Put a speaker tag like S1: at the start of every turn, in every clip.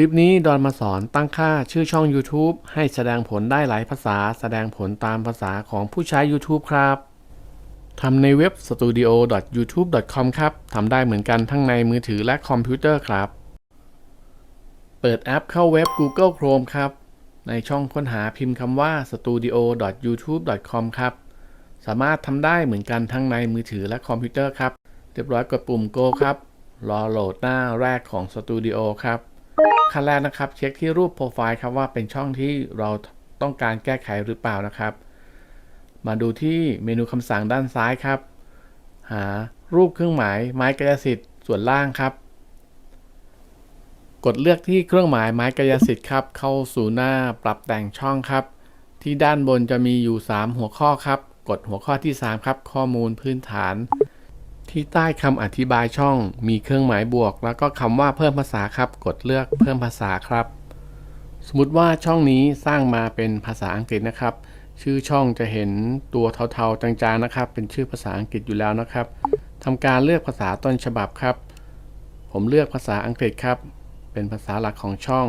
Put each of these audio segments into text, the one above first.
S1: ลิปนี้ดอนมาสอนตั้งค่าชื่อช่อง YouTube ให้แสดงผลได้หลายภาษา แสดงผลตามภาษาของผู้ใช้ YouTube ครับทำในเว็บ studio.youtube.com ครับทำได้เหมือนกันทั้งในมือถือและคอมพิวเตอร์ครับ เปิดแอปเข้าเว็บ Google Chrome ครับ ในช่องค้นหาพิมพ์คำว่า studio.youtube.com ครับ สามารถทำได้เหมือนกันทั้งในมือถือและคอมพิวเตอร์ครับ เรียบร้อยกดปุ่ม Go ครับ รอโหลดหน้าแรกของ Studio ครับ ขั้นแรกนะครับเช็คที่รูปโปรไฟล์ครับว่าเป็นช่องที่เราต้องการแก้ไขหรือเปล่านะครับ มาดูที่เมนูคำสั่งด้านซ้ายครับ หารูปเครื่องหมายไม้กายสิทธิ์ส่วนล่างครับ กดเลือกที่เครื่องหมายไม้กายสิทธิ์ครับ เข้าสู่หน้าปรับแต่งช่องครับ ที่ด้านบนจะมีอยู่ 3 หัวข้อครับ กดหัวข้อที่ 3 ครับ ข้อมูลพื้นฐาน ที่ใต้คำอธิบายช่อง มีเครื่องหมายบวก แล้วก็คำว่าเพิ่มภาษาครับ กดเลือกเพิ่มภาษาครับ สมมติว่าช่องนี้สร้างมาเป็นภาษาอังกฤษนะครับ ชื่อช่องจะเห็นตัวเทาๆจางๆนะครับ เป็นชื่อภาษาอังกฤษอยู่แล้วนะครับทำการเลือกภาษาต้นฉบับครับ ผมเลือกภาษาอังกฤษครับ เป็นภาษาหลักของช่อง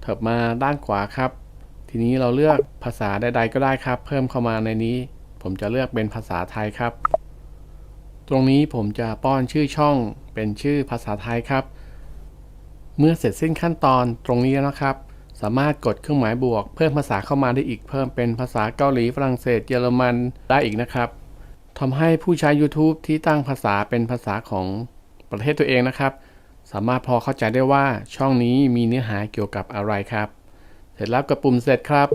S1: เถิบมาด้านขวาครับ ทีนี้เราเลือกภาษาใดๆก็ได้ครับ เพิ่มเข้ามาในนี้ ผมจะเลือกเป็นภาษาไทยครับ ตรงนี้ผมจะป้อนชื่อช่องเป็นชื่อภาษาไทยครับ เมื่อเสร็จสิ้นขั้นตอนตรงนี้แล้วนะครับ สามารถกดเครื่องหมายบวก เพิ่มภาษาเข้ามาได้อีกเพิ่มเป็นภาษาเกาหลีฝรั่งเศส เยอรมันได้อีกนะครับทำให้ผู้ใช้ YouTube ที่ตั้งภาษาเป็นภาษาของประเทศตัวเองนะครับ สามารถพอเข้าใจได้ว่าช่องนี้มีเนื้อหาเกี่ยวกับอะไรครับ เสร็จแล้วกดปุ่มเสร็จครับ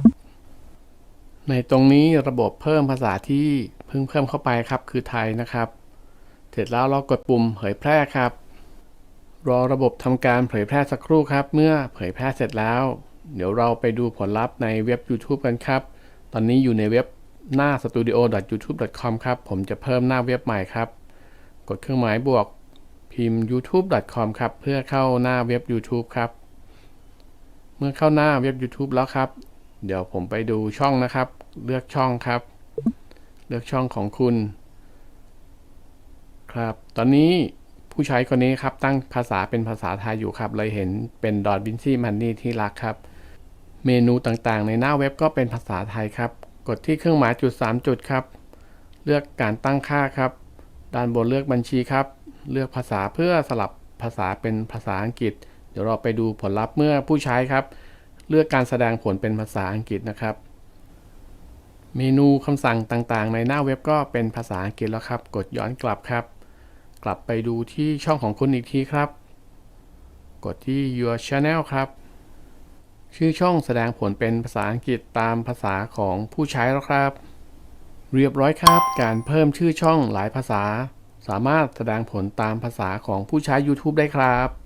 S1: ในตรงนี้ระบบเพิ่มภาษาที่เพิ่งเพิ่มเข้าไปครับคือไทยนะครับ เสร็จแล้วเรากดปุ่มเผยแพร่ครับ รอระบบทำการเผยแพร่สักครู่ครับ เมื่อเผยแพร่เสร็จแล้ว เดี๋ยวเราไปดูผลลัพธ์ในเว็บ YouTube กันครับ ตอนนี้อยู่ในเว็บหน้า studio.youtube.com ครับ ผมจะเพิ่มหน้าเว็บใหม่ครับ กดเครื่องหมายบวกพิมพ์ youtube.com ครับ เพื่อเข้าหน้าเว็บ YouTube ครับ เมื่อเข้าหน้าเว็บ YouTube แล้วครับ เดี๋ยวผมไปดูช่องนะครับ เลือกช่องครับ เลือกช่องของคุณ ครับ ตอนนี้ผู้ใช้คนนี้ครับตั้งภาษาเป็นภาษาไทยอยู่ครับ เลยเห็นเป็นดอทบินซี่มันนี่ที่รักครับ เมนูต่างๆ ในหน้าเว็บก็เป็นภาษาไทยครับ กดที่เครื่องหมายจุด 3 จุดครับ เลือกการตั้งค่าครับ ด้านบนเลือกบัญชีครับ เลือกภาษาเพื่อสลับภาษาเป็นภาษาอังกฤษ เดี๋ยวเราไปดูผลลัพธ์เมื่อผู้ใช้ครับ เลือกการแสดงผลเป็นภาษาอังกฤษนะครับ เมนูคำสั่งต่างๆ ในหน้าเว็บก็เป็นภาษาอังกฤษแล้วครับ กดย้อนกลับครับ กลับไปดูที่ช่องของคุณอีกทีครับ กดที่ your channel ครับ ชื่อช่องแสดงผลเป็นภาษาอังกฤษตามภาษาของผู้ใช้แล้วครับ เรียบร้อยครับ การเพิ่มชื่อช่องหลายภาษา สามารถแสดงผลตามภาษาของผู้ใช้ YouTube ได้ครับ